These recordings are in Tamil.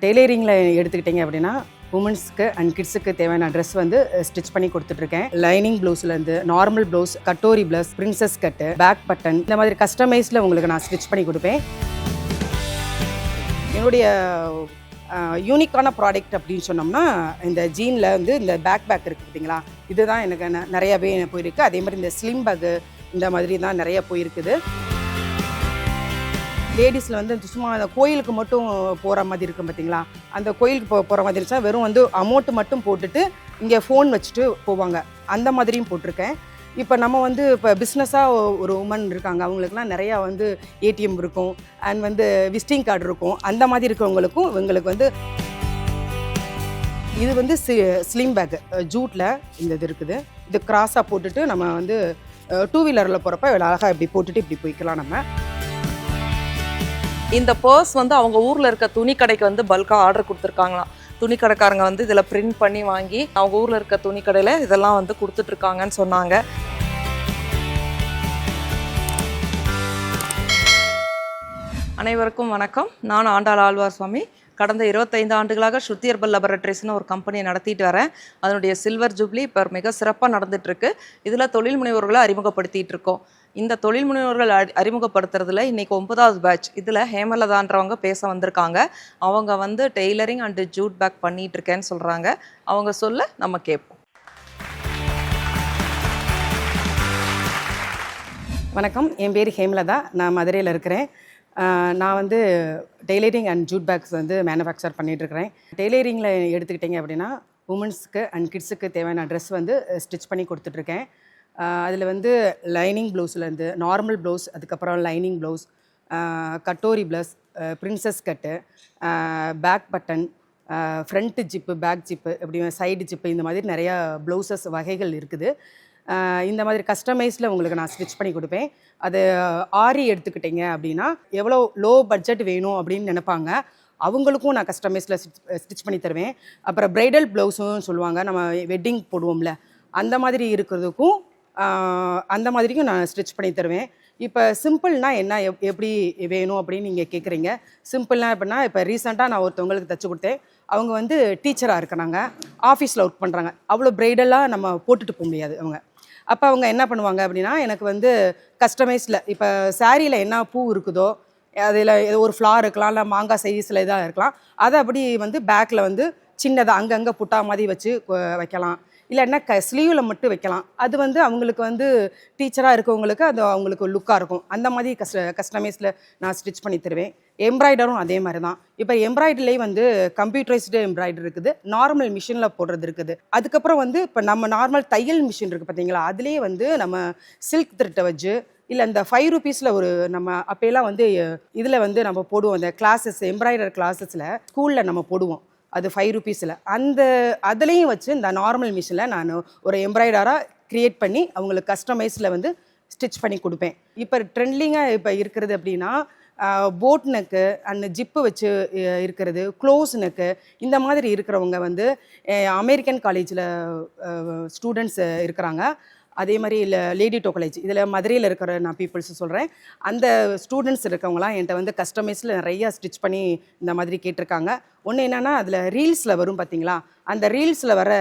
டெய்லரிங்கில் எடுத்துக்கிட்டிங்க அப்படின்னா உமன்ஸ்க்கு அண்ட் கிட்ஸுக்கு தேவையான ட்ரெஸ் வந்து ஸ்டிச் பண்ணி கொடுத்துட்ருக்கேன். Lining ப்ளவுஸ்லேருந்து normal blouse katori blouse princess cut back button இந்த மாதிரி கஸ்டமைஸில் உங்களுக்கு நான் ஸ்டிச் பண்ணி கொடுப்பேன். என்னுடைய யூனிக்கான ப்ராடக்ட் அப்படின்னு சொன்னோம்னா இந்த ஜீனில் வந்து இந்த பேக் பேக் இருக்குது பார்த்தீங்களா? இதுதான் எனக்கு ந- நிறையவே போயிருக்கு. அதே மாதிரி இந்த ஸ்லிம் பேக்கு இந்த மாதிரி தான் நிறைய போயிருக்குது. லேடிஸில் வந்து சும்மா அந்த கோயிலுக்கு மட்டும் போகிற மாதிரி இருக்கும் பார்த்தீங்களா அந்த கோயிலுக்கு போ போகிற மாதிரி இருந்துச்சா வெறும் வந்து அமௌண்ட்டு மட்டும் போட்டுட்டு இங்கே ஃபோன் வச்சுட்டு போவாங்க. அந்த மாதிரியும் போட்டிருக்கேன். இப்போ நம்ம வந்து இப்போ பிஸ்னஸாக ஒரு உமன் இருக்காங்க. அவங்களுக்குலாம் நிறையா வந்து ஏடிஎம் இருக்கும். அண்ட் வந்து விசிட்டிங் கார்டு இருக்கும். அந்த மாதிரி இருக்கிறவங்களுக்கும் இவங்களுக்கு வந்து இது வந்து ஸ்லிம் பேக் ஜூட்டில் இந்த இது இருக்குது. இது கிராஸாக போட்டுட்டு நம்ம வந்து டூ வீலரில் போகிறப்ப அழகாக இப்படி போட்டுட்டு இப்படி போய்க்கலாம் நம்ம. இந்த பர்ஸ் வந்து அவங்க ஊரில் இருக்க துணி கடைக்கு வந்து பல்காக ஆர்டர் கொடுத்துருக்காங்களாம். துணி கடைக்காரங்க வந்து இதில் பிரிண்ட் பண்ணி வாங்கி அவங்க ஊரில் இருக்க துணி கடையில் இதெல்லாம் வந்து கொடுத்துட்ருக்காங்கன்னு சொன்னாங்க. அனைவருக்கும் வணக்கம். நான் ஆண்டாள் ஆழ்வார் சுவாமி கடந்த இருபத்தைந்து ஆண்டுகளாக ஸ்ருத்தியர்பல் லெபரட்டரிஸ்னு ஒரு கம்பெனியை நடத்திட்டு வரேன். அதனுடைய சில்வர் ஜூப்ளி இப்போ மிக சிறப்பாக நடந்துகிட்ருக்கு இதில் தொழில் முனைவோர்களை அறிமுகப்படுத்திகிட்டு இருக்கோம். இந்த தொழில் முனைவோர்கள் அறி அறிமுகப்படுத்துறதுல இன்னைக்கு ஒன்பதாவது பேட்ச் இதில் ஹேமலதான்றவங்க பேச வந்திருக்காங்க. அவங்க வந்து டெய்லரிங் அண்டு ஜூட் பேக் பண்ணிட்டு இருக்கேன்னு சொல்கிறாங்க அவங்க சொல்ல நம்ம கேட்போம். வணக்கம். என் பேர் ஹேமலதா. நான் மதுரையில் இருக்கிறேன். நான் வந்து டெய்லரிங் அண்ட் ஜூட் பேக்ஸ் வந்து மேனுஃபேக்சர் பண்ணிகிட்ருக்கிறேன் டெய்லரிங்கில் எடுத்துக்கிட்டிங்க அப்படின்னா உமன்ஸ்க்கு அண்ட் கிட்ஸுக்கு தேவையான ட்ரெஸ் வந்து ஸ்டிச் பண்ணி கொடுத்துட்ருக்கேன் அதில் வந்து லைனிங் ப்ளவுஸ்லேருந்து நார்மல் ப்ளவுஸ் அதுக்கப்புறம் lining blouse katori blouse princess cut back button front zip back zip இப்படி சைடு ஜிப்பு இந்த மாதிரி நிறையா ப்ளவுசஸ் வகைகள் இருக்குது. இந்த மாதிரி கஸ்டமைஸில் உங்களுக்கு நான் ஸ்டிச் பண்ணி கொடுப்பேன். அது ஆரி எடுத்துக்கிட்டிங்க அப்படின்னா எவ்வளோ லோ பட்ஜெட் வேணும் அப்படின்னு நினைப்பாங்க. அவங்களுக்கும் நான் கஸ்டமைஸில் ஸ்டிச் பண்ணி தருவேன். அப்புறம் ப்ரைடல் ப்ளவுஸும் சொல்லுவாங்க. நம்ம வெட்டிங் போடுவோம்ல. அந்த மாதிரி இருக்கிறதுக்கும் அந்த மாதிரிக்கும் நான் ஸ்டிச் பண்ணி தருவேன். இப்போ சிம்பிள்னா என்ன எப் எப்படி வேணும் அப்படின்னு நீங்கள் கேட்குறீங்க சிம்பிள்னா எப்படின்னா இப்போ ரீசெண்டாக நான் ஒருத்தவங்களுக்கு தைச்சி கொடுத்தேன். அவங்க வந்து டீச்சராக இருக்கிறாங்க. ஆஃபீஸில் ஒர்க் பண்ணுறாங்க அவ்வளோ ப்ரைடலாக நம்ம போட்டுட்டு போக முடியாது அவங்க. அப்போ அவங்க என்ன பண்ணுவாங்க அப்படின்னா எனக்கு வந்து கஸ்டமைஸில் இப்போ சாரியில் என்ன பூ இருக்குதோ அதில் ஒரு ஃப்ளார் இருக்கலாம் இல்லை மாங்காய் சைஸில் இதாக இருக்கலாம். அதை அப்படி வந்து பேக்கில் வந்து சின்னதாக அங்கங்கே புட்டா மாதிரி வச்சு வைக்கலாம். இல்லைன்னா க ஸ்லீவில் மட்டும் வைக்கலாம். அது வந்து அவங்களுக்கு வந்து டீச்சராக இருக்கவங்களுக்கு அது அவங்களுக்கு லுக்காக இருக்கும். அந்த மாதிரி கஸ்ட கஸ்டமைஸில் நான் ஸ்டிச் பண்ணி தருவேன். எம்ப்ராய்டரும் அதே மாதிரி தான் இப்போ எம்ப்ராய்டரிலே வந்து கம்ப்யூட்டரைஸ்டு எம்ப்ராய்டர் இருக்குது. நார்மல் மிஷினில் போடுறது இருக்குது. அதுக்கப்புறம் வந்து இப்போ நம்ம நார்மல் தையல் மிஷின் இருக்குது பார்த்தீங்களா? அதுலேயே வந்து நம்ம சில்க் திருட்டை வச்சு இல்லை இந்த ஃபைவ் ருபீஸில் ஒரு நம்ம அப்போலாம் வந்து இதில் வந்து நம்ம போடுவோம். இந்த கிளாஸஸ் எம்ப்ராய்டர் கிளாஸஸில் ஸ்கூலில் நம்ம போடுவோம். அது ஃபைவ் ருபீஸில் அந்த அதுலேயும் வச்சு இந்த நார்மல் மிஷினில் நான் ஒரு எம்ப்ராய்டராக க்ரியேட் பண்ணி அவங்களுக்கு கஸ்டமைஸில் வந்து ஸ்டிச் பண்ணி கொடுப்பேன். இப்போ ட்ரெண்ட்லிங்காக இப்போ இருக்கிறது அப்படின்னா போட் நெக்கு அண்ட் ஜிப்பு வச்சு இருக்கிறது க்ளோஸ் நெக்கு இந்த மாதிரி இருக்கிறவங்க வந்து அமெரிக்கன் காலேஜில் ஸ்டூடெண்ட்ஸ் இருக்கிறாங்க. அதே மாதிரி இல்லை லேடி டோக்கலேஜ் இதில் மதுரையில் இருக்கிற நான் பீப்புள்ஸ் சொல்கிறேன் அந்த ஸ்டூடெண்ட்ஸ் இருக்கவங்களாம் என்கிட்ட வந்து கஸ்டமைஸில் நிறையா ஸ்டிச் பண்ணி இந்த மாதிரி கேட்டிருக்காங்க. ஒன்று என்னென்னா அதில் ரீல்ஸில் வரும் பார்த்தீங்களா அந்த ரீல்ஸில் வர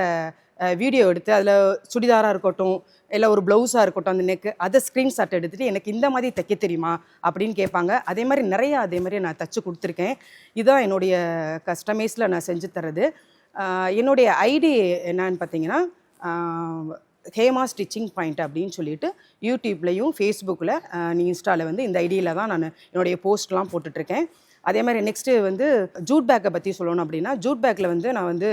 வீடியோ எடுத்து அதில் சுடிதாராக இருக்கட்டும் இல்லை ஒரு ப்ளவுஸாக இருக்கட்டும் அந்த நெக்கு அதை ஸ்க்ரீன்ஷாட் எடுத்துகிட்டு எனக்கு இந்த மாதிரி தைக்க தெரியுமா? அப்படின்னு கேட்பாங்க. அதே மாதிரி நிறையா அதே மாதிரி நான் தைச்சி கொடுத்துருக்கேன். இதுதான் என்னுடைய கஸ்டமைஸில் நான் செஞ்சு தர்றது. என்னுடைய ஐடி என்னன்னு பார்த்தீங்கன்னா ஹேமா ஸ்டிச்சிங் பாயிண்ட் அப்படின்னு சொல்லிட்டு யூடியூப்லேயும் ஃபேஸ்புக்கில் நீ இன்ஸ்டாவில் வந்து இந்த ஐடியில் தான் நான் என்னுடைய போஸ்ட்லாம் போட்டுட்ருக்கேன். அதே மாதிரி நெக்ஸ்ட்டு வந்து ஜூட் பேக்கை பற்றி சொல்லணும் அப்படின்னா ஜூட் பேக்கில் வந்து நான் வந்து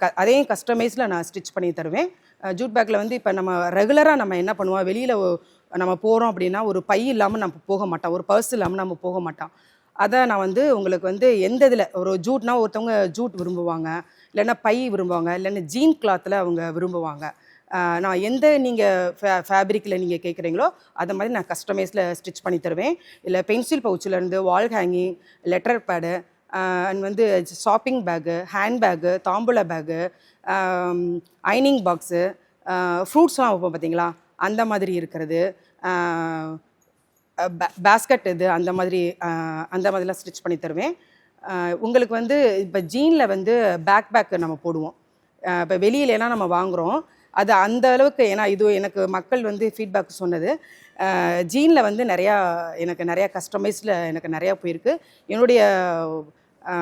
க அதையும் கஸ்டமைஸில் நான் ஸ்டிச் பண்ணி தருவேன். ஜூட் பேக்கில் வந்து இப்போ நம்ம ரெகுலராக நம்ம என்ன பண்ணுவோம் வெளியில் நம்ம போகிறோம் அப்படின்னா ஒரு பை இல்லாமல் நம்ம போக மாட்டோம் ஒரு பர்ஸ் இல்லாமல் நம்ம போக மாட்டோம். அதை நான் வந்து உங்களுக்கு வந்து எந்த இதில் ஒரு ஜூட்னா ஒருத்தவங்க ஜூட் விரும்புவாங்க இல்லைன்னா பை விரும்புவாங்க இல்லைன்னா ஜீன் கிளாத்தில் அவங்க விரும்புவாங்க. நான் எந்த நீங்கள் ஃபே ஃபேப்ரிக்கில் நீங்கள் கேட்குறீங்களோ அதை மாதிரி நான் கஸ்டமைஸில் ஸ்டிச் பண்ணி தருவேன். இல்லை pencil பவுச்சிலேருந்து wall hanging letter pad and வந்து ஷாப்பிங் பேக்கு ஹேண்ட் பேக்கு தாம்பூல பேக்கு ஐனிங் பாக்ஸு ஃப்ரூட்ஸ்லாம் வைப்போம் பார்த்தீங்களா அந்த மாதிரி இருக்கிறது. பேஸ்கட் இது அந்த மாதிரி அந்த மாதிரிலாம் ஸ்டிச் பண்ணி தருவேன். உங்களுக்கு வந்து இப்போ ஜீனில் வந்து பேக் பேக்கு நம்ம போடுவோம். இப்போ வெளியிலலாம் நம்ம வாங்குகிறோம் அது அந்த அளவுக்கு ஏன்னா இது எனக்கு மக்கள் வந்து ஃபீட்பேக் சொன்னது. ஜீனில் வந்து நிறையா எனக்கு நிறையா கஸ்டமைஸில் எனக்கு நிறையா போயிருக்கு. என்னுடைய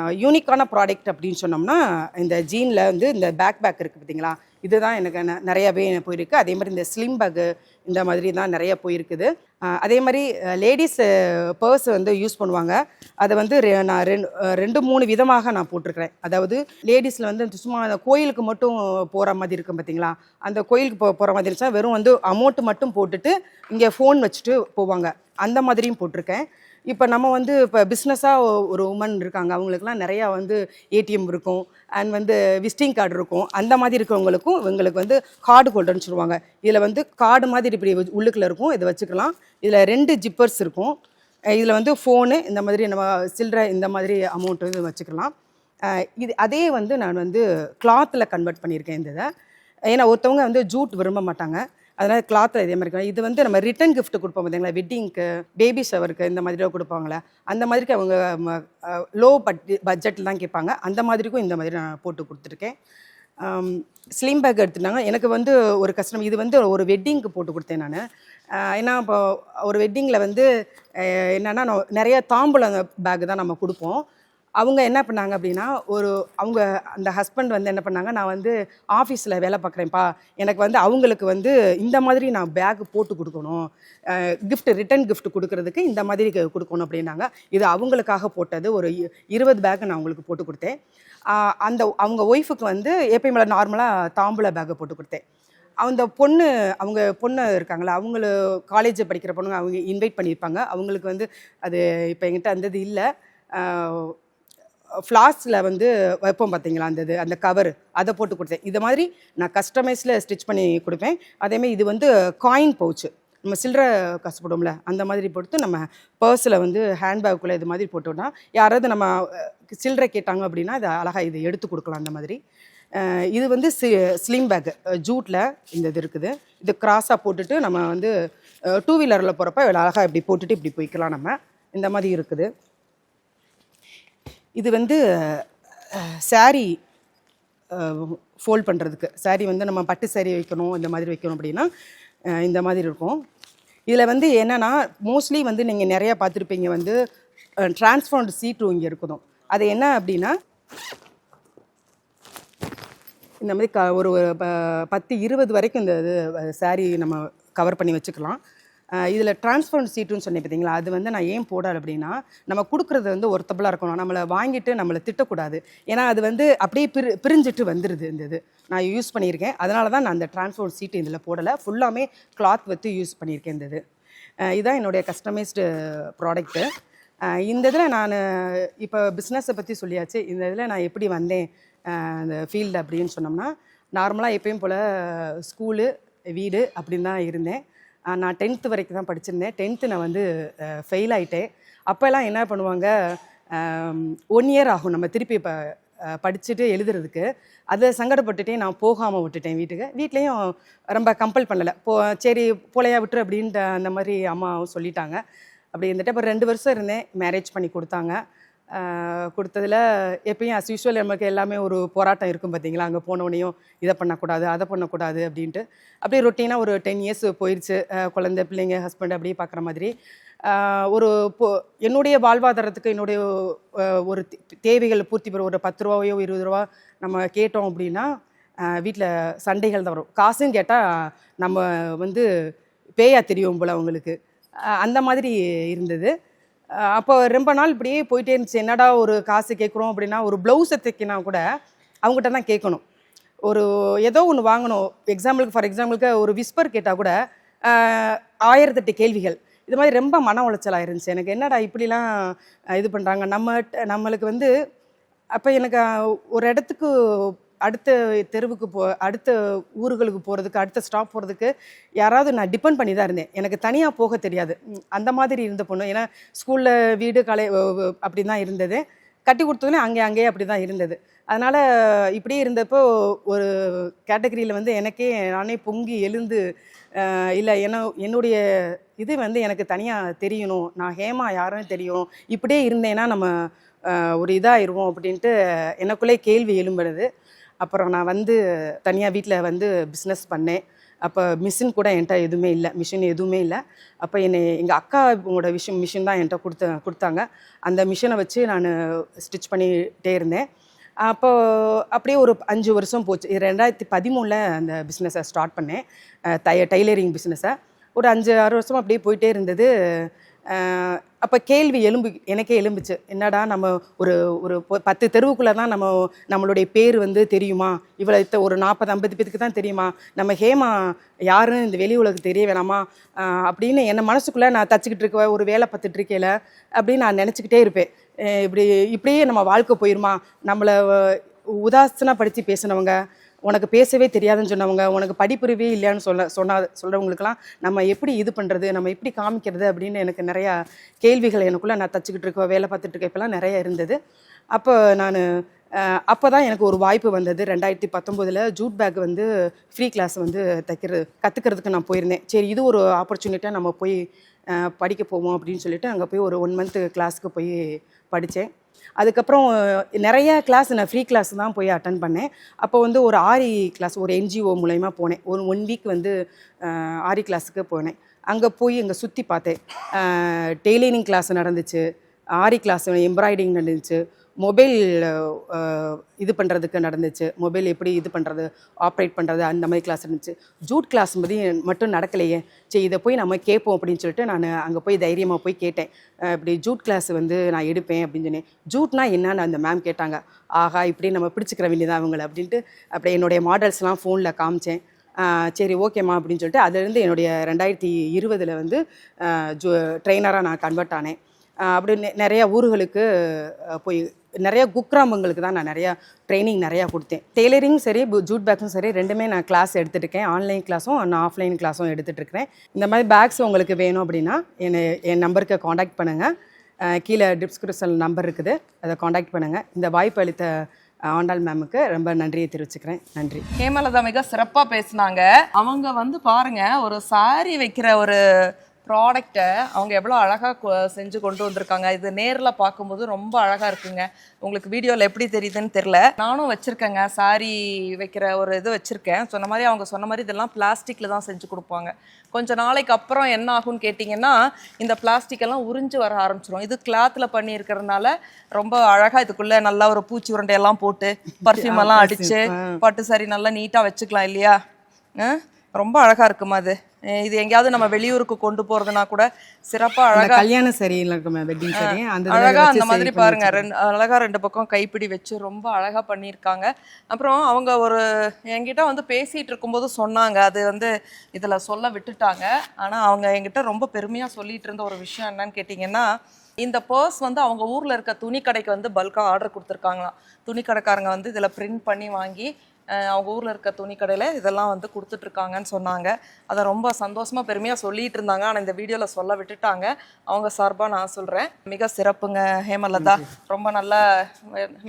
யூனிக்கான ப்ராடக்ட் அப்படின்னு சொன்னோம்னா இந்த ஜீனில் வந்து இந்த பேக் பேக் இருக்குது பார்த்தீங்களா? இதுதான் எனக்கு ந- நிறையவே போயிருக்கு. அதே மாதிரி இந்த ஸ்லிம் பேக்கு இந்த மாதிரி தான் நிறைய போயிருக்குது. அதே மாதிரி லேடிஸ் பர்ஸ் வந்து யூஸ் பண்ணுவாங்க. அதை வந்து ரெ- நான் ரெண்டு ரெண்டு மூணு விதமாக நான் போட்டிருக்கிறேன். அதாவது லேடிஸில் வந்து சும்மா அந்த கோயிலுக்கு மட்டும் போகிற மாதிரி இருக்கும் பார்த்தீங்களா அந்த கோயிலுக்கு போ போகிற மாதிரி இருந்துச்சுன்னா வெறும் வந்து அமௌண்ட் மட்டும் போட்டுட்டு இங்கே ஃபோன் வச்சுட்டு போவாங்க. அந்த மாதிரியும் போட்டிருக்கேன். இப்போ நம்ம வந்து இப்போ பிஸ்னஸாக ஒரு உமன் இருக்காங்க அவங்களுக்குலாம் நிறையா வந்து ஏடிஎம் இருக்கும் அண்ட் வந்து விசிட்டிங் கார்டு இருக்கும். அந்த மாதிரி இருக்கிறவங்களுக்கும் இவங்களுக்கு வந்து கார்டு ஹோல்டர்னு சொல்லுவாங்க. இதில் வந்து கார்டு மாதிரி இப்படி உள்ளுக்குள்ளே உள்ளுக்குள்ள இருக்கும் இதை வச்சுக்கலாம். இதில் ரெண்டு ஜிப்பர்ஸ் இருக்கும். இதில் வந்து ஃபோனு இந்த மாதிரி நம்ம சில்லற இந்த மாதிரி அமௌண்ட் வந்து வச்சுக்கலாம். இது அதே வந்து நான் வந்து கிளாத்தில் கன்வெர்ட் பண்ணியிருக்கேன் இந்த இதை. ஏன்னா ஒருத்தவங்க வந்து ஜூட் விரும்ப மாட்டாங்க. அதனால் கிளாத்தில் இதே மாதிரி இருக்கும். இது வந்து நம்ம ரிட்டன் கிஃப்ட் கொடுப்போம் பார்த்தீங்களா வெட்டிங்க்கு பேபி ஷவருக்கு இந்த மாதிரி கொடுப்பாங்களே? அந்த மாதிரிக்கு அவங்க லோ பட் பட்ஜெட்டில் தான் கேட்பாங்க. அந்த மாதிரிக்கும் இந்த மாதிரி நான் போட்டு கொடுத்துருக்கேன். ஸ்லிம் பேக் எடுத்துட்டாங்க. எனக்கு வந்து ஒரு கஸ்டம் இது வந்து ஒரு வெட்டிங்க்கு போட்டு கொடுத்தேன் நான். ஏன்னா இப்போ ஒரு வெட்டிங்கில் வந்து என்னென்னா நான் நிறைய தாம்பூலம் பேக் தான் நம்ம கொடுப்போம். அவங்க என்ன பண்ணாங்க அப்படின்னா ஒரு அவங்க அந்த ஹஸ்பண்ட் வந்து என்ன பண்ணாங்க நான் வந்து ஆஃபீஸில் வேலை பார்க்குறேன்ப்பா. எனக்கு வந்து அவங்களுக்கு வந்து இந்த மாதிரி நான் பேக் போட்டு கொடுக்கணும். கிஃப்ட் ரிட்டன் கிஃப்ட் கொடுக்கறதுக்கு இந்த மாதிரி கொடுக்கணும் அப்படின்னாங்க. இது அவங்களுக்காக போட்டது. ஒரு இருபது பேக் நான் அவங்களுக்கு போட்டு கொடுத்தேன். அந்த அவங்க ஒய்ஃபுக்கு வந்து எப்பயுமே நார்மலாக தாம்பூல பேக்கை போட்டு கொடுத்தேன். அந்த பொண்ணு அவங்க பொண்ணு இருக்காங்களா அவங்கள காலேஜ் படிக்கிற பொண்ணுங்க அவங்க இன்வைட் பண்ணியிருப்பாங்க. அவங்களுக்கு வந்து அது இப்போ என்கிட்ட அந்த இது இல்லை. ஃப்ளாஸ்கில் வந்து வைப்போம் பார்த்தீங்களா அந்த இது அந்த கவர் அதை போட்டு கொடுத்தேன். இது மாதிரி நான் கஸ்டமைஸில் ஸ்டிச் பண்ணி கொடுப்பேன். அதேமாதிரி இது வந்து காயின் பவுச்சு நம்ம சில்லற காசு அந்த மாதிரி போட்டு நம்ம பர்ஸில் வந்து ஹேண்ட்பேக்குள்ளே இது மாதிரி போட்டோம்னா யாராவது நம்ம சில்லறை கேட்டாங்க அப்படின்னா இதை அழகாக இது எடுத்து கொடுக்கலாம் அந்த மாதிரி. இது வந்து சி ஸ்லிம் பேக் ஜூட்டில் இந்த இது இருக்குது. இது கிராஸாக போட்டுட்டு நம்ம வந்து டூ வீலரில் போகிறப்ப அழகாக இப்படி போட்டுட்டு இப்படி போய்க்கலாம் நம்ம. இந்த மாதிரி இருக்குது. இது வந்து சாரி ஃபோல்ட் பண்ணுறதுக்கு saree வந்து நம்ம பட்டு saree வைக்கணும் இந்த மாதிரி வைக்கணும் அப்படின்னா இந்த மாதிரி இருக்கும். இதில் வந்து என்னென்னா மோஸ்ட்லி வந்து நீங்கள் நிறையா பார்த்துருப்பீங்க வந்து டிரான்ஸ்பரண்ட் சீட்டு இங்கே இருக்கணும் அது என்ன அப்படின்னா இந்த மாதிரி க ஒரு ப- பத்து இருபது வரைக்கும் இந்த இது saree நம்ம கவர் பண்ணி வச்சுக்கலாம். இதில் டிரான்ஸ்பரண்ட் சீட்டுன்னு சொன்னேன் பார்த்தீங்களா அது வந்து நான் ஏன் போடல அப்படின்னா நம்ம கொடுக்குறது வந்து ஒருத்தபுளாக இருக்கணும். நம்மளை வாங்கிட்டு நம்மளை திட்டக்கூடாது. ஏன்னா அது வந்து அப்படியே பிரி பிரிஞ்சிட்டு வந்துடுது இந்த இது. நான் யூஸ் பண்ணியிருக்கேன். அதனால தான் நான் அந்த டிரான்ஸ்பரண்ட் சீட்டு இதில் போடலை. ஃபுல்லாமே கிளாத் வச்சு யூஸ் பண்ணியிருக்கேன் இந்த இது. இதுதான் என்னுடைய கஸ்டமைஸ்டு ப்ராடக்ட்டு இந்த இதில் நான் இப்போ பிஸ்னஸை பற்றி சொல்லியாச்சு. இந்த இதில் நான் எப்படி வந்தேன்? இந்த ஃபீல்டு அப்படின்னு சொன்னோம்னா நார்மலாக எப்பயும் போல் ஸ்கூலு வீடு அப்படின்னு தான் இருந்தேன். நான் டென்த்து வரைக்கும் தான் படிச்சிருந்தேன். டென்த்து நான் வந்து ஃபெயில் ஆயிட்டேன். அப்போல்லாம் என்ன பண்ணுவாங்க ஒன் இயர் ஆகும் நம்ம திருப்பி இப்போ படிச்சுட்டு எழுதுறதுக்கு. அதை சங்கடப்பட்டுட்டே நான் போகாமல் விட்டுட்டேன் வீட்டுக்கு. வீட்லேயும் ரொம்ப கம்பல் பண்ணலை. போ சரி போலையா விட்டுரு அப்படின்ட்டு அந்த மாதிரி அம்மாவும் சொல்லிட்டாங்க. அப்படி இருந்துட்டு அப்புறம் ரெண்டு வருஷம் இருந்தேன். மேரேஜ் பண்ணி கொடுத்தாங்க. கொடுத்ததுல எப்பயும் அஸ் யூஷுவல் நமக்கு எல்லாமே ஒரு போராட்டம் இருக்கும் பார்த்தீங்களா அங்கே போனவனையும் இதை பண்ணக்கூடாது அதை பண்ணக்கூடாது அப்படின்ட்டு. அப்படியே ரொட்டீனாக ஒரு டென் இயர்ஸ் போயிடுச்சு குழந்தை பிள்ளைங்க ஹஸ்பண்ட் அப்படியே பார்க்குற மாதிரி. ஒரு பொ என்னுடைய வாழ்வாதாரத்துக்கு என்னுடைய ஒரு தே- தேவைகள் பூர்த்தி பெற ஒரு பத்து ரூபாயோ இருபது ரூபா நம்ம கேட்டோம் அப்படின்னா வீட்டில் சண்டைகள் தான் வரும். காசுன்னு கேட்டால் நம்ம வந்து பேயா தெரியும் போல் அவங்களுக்கு. அந்த மாதிரி இருந்தது. அப்போ ரொம்ப நாள் இப்படியே போயிட்டே இருந்துச்சு. என்னடா ஒரு காசு கேட்குறோம் அப்படின்னா ஒரு ப்ளவுஸை தைக்கினா கூட அவங்ககிட்ட தான் கேட்கணும். ஒரு ஏதோ ஒன்று வாங்கணும். எக்ஸாம்பிளுக்கு ஃபார் எக்ஸாம்பிளுக்கு ஒரு விஸ்பர் கேட்டால் கூட ஆயிரத்தெட்டு கேள்விகள். இது மாதிரி ரொம்ப மன உளைச்சலாக இருந்துச்சு. எனக்கு என்னடா இப்படிலாம் இது பண்ணுறாங்க நம்ம நம்மளுக்கு வந்து அப்போ எனக்கு ஒரு இடத்துக்கு அடுத்த தெருவுக்கு போ அடுத்த ஊர்களுக்கு போகிறதுக்கு அடுத்த ஸ்டாப் போகிறதுக்கு யாராவது நான் டிபெண்ட் பண்ணி தான் இருந்தேன். எனக்கு தனியாக போக தெரியாது. அந்த மாதிரி இருந்த பொண்ணு. ஏன்னா ஸ்கூலில் வீடு கலை அப்படி தான் இருந்தது. கட்டி கொடுத்ததுலேயும் அங்கே அங்கேயே அப்படி தான் இருந்தது. அதனால் இப்படியே இருந்தப்போ ஒரு கேட்டகரியில் வந்து எனக்கே நானே பொங்கி எழுந்து இல்லை என்ன என்னுடைய இது வந்து எனக்கு தனியாக தெரியணும். நான் ஹேமா யாருன்னு தெரியும். இப்படியே இருந்தேன்னா நம்ம ஒரு இதாயிருவோம் அப்படின்ட்டு எனக்குள்ளே கேள்வி எழும்புறது. அப்புறம் நான் வந்து தனியாக வீட்டில் வந்து பிஸ்னஸ் பண்ணேன். அப்போ மிஷின் கூட என்கிட்ட எதுவுமே இல்லை. மிஷின் எதுவுமே இல்லை. அப்போ என்னை எங்கள் அக்காவோட விஷயம் மிஷின் தான் என்கிட்ட கொடுத்த கொடுத்தாங்க. அந்த மிஷினை வச்சு நான் ஸ்டிச் பண்ணிகிட்டே இருந்தேன். அப்போ அப்படியே ஒரு அஞ்சு வருஷம் போச்சு. இது ரெண்டாயிரத்தி பதிமூணில் அந்த பிஸ்னஸை ஸ்டார்ட் பண்ணேன். அஹ் டைலரிங் பிஸ்னஸை ஒரு அஞ்சு ஆறு வருஷம் அப்படியே போயிட்டே இருந்தது. அப்போ கேள்வி எலும்பு எனக்கே எலும்புச்சு. என்னடா நம்ம ஒரு ஒரு பத்து தெருவுக்குள்ளே தான் நம்ம நம்மளுடைய பேர் வந்து தெரியுமா? இவ்வளோ இத்த ஒரு நாற்பது ஐம்பது பேத்துக்கு தான் தெரியுமா? நம்ம ஹேமா யாருன்னு இந்த வெளி உலகத்துக்கு தெரிய வேணாமா? அப்படின்னு என் மனசுக்குள்ளே நான் தச்சுக்கிட்டு இருக்க ஒரு வேலை பார்த்துட்டு இருக்கையில அப்படின்னு நான் நினச்சிக்கிட்டே இருப்பேன். இப்படி இப்படியே நம்ம வாழ்க்கை போயிருமா? நம்மளை உதாசனப்படுத்தி பேசினவங்க உனக்கு பேசவே தெரியாதுன்னு சொன்னவங்க உனக்கு படிப்புரிவே இல்லையான்னு சொல்ல சொன்னா சொல்கிறவங்களுக்கெல்லாம் நம்ம எப்படி இது பண்ணுறது நம்ம எப்படி காமிக்கிறது அப்படின்னு எனக்கு நிறையா கேள்விகள் எனக்குள்ளே நான் தச்சுக்கிட்டு இருக்க வேலை பார்த்துட்டு இருக்க இப்போலாம் நிறைய இருந்தது. அப்போ நான் அப்போ தான் எனக்கு ஒரு வாய்ப்பு வந்தது. ரெண்டாயிரத்தி பத்தொம்போதில் ஜூட் பேக் வந்து ஃப்ரீ கிளாஸ் வந்து தைக்கிறது கற்றுக்கிறதுக்கு நான் போயிருந்தேன். சரி இது ஒரு ஆப்பர்ச்சுனிட்டியாக நம்ம போய் படிக்க போவோம் அப்படின்னு சொல்லிட்டு அங்கே போய் ஒரு ஒன் மந்த்து கிளாஸுக்கு போய் படித்தேன் அதுக்கப்புறம் நிறைய கிளாஸ் நான் ஃப்ரீ கிளாஸ் தான் போய் அட்டன் பண்ணேன். அப்போ வந்து ஒரு ஆரி கிளாஸ் ஒரு என்ஜிஓ மூலயமா போனேன். ஒரு ஒன் வீக் வந்து ஆரி கிளாஸுக்கு போனேன். அங்கே போய் இங்கே சுற்றி பார்த்தேன். டெய்லரிங் கிளாஸ் நடந்துச்சு. ஆரி கிளாஸ் எம்ப்ராய்டிங் நடந்துச்சு. மொபைல் இது பண்ணுறதுக்கு நடந்துச்சு. மொபைல் எப்படி இது பண்ணுறது ஆப்ரேட் பண்ணுறது அந்த மாதிரி கிளாஸ் இருந்துச்சு. ஜூட் கிளாஸ் பற்றி மட்டும் நடக்கலையே. சரி இதை போய் நம்ம கேட்போம் அப்படின்னு சொல்லிட்டு நான் அங்கே போய் தைரியமாக போய் கேட்டேன். இப்படி ஜூட் கிளாஸ் வந்து நான் எடுப்பேன் அப்படின்னு சொன்னேன். ஜூட்னா என்னன்னு அந்த மேம் கேட்டாங்க. ஆஹா இப்படி நம்ம பிடிச்சிக்கிற வேண்டியதான் அவங்கள அப்படின்ட்டு. அப்படி என்னுடைய மாடல்ஸ்லாம் ஃபோனில் காமிச்சேன். சரி ஓகேம்மா அப்படின்னு சொல்லிட்டு அதுலேருந்து என்னுடைய ரெண்டாயிரத்தி இருபதில் வந்து ஜூ ட்ரெயினராக நான் கன்வெர்ட் ஆனேன். அப்படி நிறையா ஊர்களுக்கு போய் நிறைய குக்கிராமங்களுக்கு தான் நான் நிறையா ட்ரைனிங் நிறையா கொடுத்தேன். டெய்லரிங் சரி பு- ஜூட் பேக்ஸும் சரி ரெண்டுமே நான் கிளாஸ் எடுத்துட்டு இருக்கேன் ஆன்லைன் கிளாஸும் நான் ஆஃப்லைன் கிளாஸும் எடுத்துகிட்டு இருக்கிறேன் இந்த மாதிரி பேக்ஸ் உங்களுக்கு வேணும் அப்படின்னா என்னை என் நம்பருக்கு காண்டாக்ட் பண்ணுங்கள் கீழே டிஸ்கிரிப்ஷன் நம்பர் இருக்குது. அதை காண்டாக்ட் பண்ணுங்கள் இந்த வாய்ப்பு அளித்த ஆண்டாள் மேமுக்கு ரொம்ப நன்றியை தெரிவிச்சுக்கிறேன். நன்றி. ஹேமலதா மிக சிறப்பாக பேசினாங்க. அவங்க வந்து பாருங்க ஒரு சாரி வைக்கிற ஒரு ப்ராடக்டை அவங்க எவ்வளோ அழகாக செஞ்சு கொண்டு வந்திருக்காங்க. இது நேரில் பார்க்கும்போது ரொம்ப அழகாக இருக்குங்க. உங்களுக்கு வீடியோவில் எப்படி தெரியுதுன்னு தெரில நானும் வச்சுருக்கேங்க. saree வைக்கிற ஒரு இது வச்சுருக்கேன். சொன்ன மாதிரி அவங்க சொன்ன மாதிரி இதெல்லாம் பிளாஸ்டிக்கில் தான் செஞ்சு கொடுப்பாங்க. கொஞ்ச நாளைக்கு அப்புறம் என்ன ஆகும்னு கேட்டிங்கன்னா இந்த பிளாஸ்டிக் எல்லாம் உறிஞ்சு வர ஆரம்பிச்சிரும். இது கிளாத்தில் பண்ணியிருக்கிறதுனால ரொம்ப அழகாக இதுக்குள்ளே நல்லா ஒரு பூச்சி உருண்டையெல்லாம் போட்டு பர்ஃப்யூம் எல்லாம் அடிச்சு பட்டு சாரி நல்லா நீட்டாக வச்சுக்கலாம் இல்லையா? ரொம்ப அழகா இருக்குமா அது? இது எங்கேயாவது நம்ம வெளியூருக்கு கொண்டு போறதுனா கூட சிறப்பா அழகா கல்யாண சரியில் இருக்குமே வெட்டிங் சரி அந்த அழகா அந்த மாதிரி பாருங்க. ரெண்டு அழகா ரெண்டு பக்கம் கைப்பிடி வச்சு ரொம்ப அழகா பண்ணியிருக்காங்க. அப்புறம் அவங்க ஒரு என்கிட்ட வந்து பேசிட்டு இருக்கும்போது சொன்னாங்க. அது வந்து இதுல சொல்ல விட்டுட்டாங்க. ஆனா அவங்க என்கிட்ட ரொம்ப பெருமையா சொல்லிட்டு இருந்த ஒரு விஷயம் என்னன்னு கேட்டிங்கன்னா இந்த பர்ஸ் வந்து அவங்க ஊர்ல இருக்க துணி கடைக்கு வந்து பல்கா ஆர்டர் கொடுத்துருக்காங்களாம். துணி கடைக்காரங்க வந்து இதுல பிரிண்ட் பண்ணி வாங்கி அவங்க ஊர்ல இருக்க துணி கடையில இதெல்லாம் வந்து கொடுத்துட்டு இருக்காங்கன்னு சொன்னாங்க. அதை ரொம்ப சந்தோஷமா பெருமையா சொல்லிட்டு இருந்தாங்க ஆனா இந்த வீடியோல சொல்ல விட்டுட்டாங்க. அவங்க சார்பா நான் சொல்றேன். மிக சிறப்புங்க ஹேமலதா. ரொம்ப நல்லா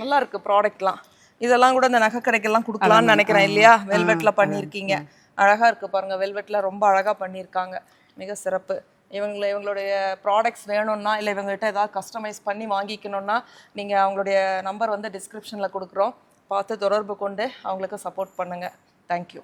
நல்லா இருக்கு ப்ராடக்ட்லாம் இதெல்லாம் கூட இந்த நகை கடைக்கெல்லாம் கொடுக்கலாம்னு நினைக்கிறேன் இல்லையா? வெல்வெட்ல பண்ணியிருக்கீங்க. அழகா இருக்கு பாருங்க. வெல்வெட்ல ரொம்ப அழகா பண்ணியிருக்காங்க. மிக சிறப்பு. இவங்களை இவங்களுடைய ப்ராடக்ட்ஸ் வேணும்னா இல்லை இவங்ககிட்ட ஏதாவது கஸ்டமைஸ் பண்ணி வாங்கிக்கணும்னா நீங்கள் அவங்களுடைய நம்பர் வந்து டிஸ்கிரிப்ஷனில் கொடுக்குறோம். பார்த்து தொடர்பு கொண்டு அவங்களுக்கு சப்போர்ட் பண்ணுங்கள் தேங்க்யூ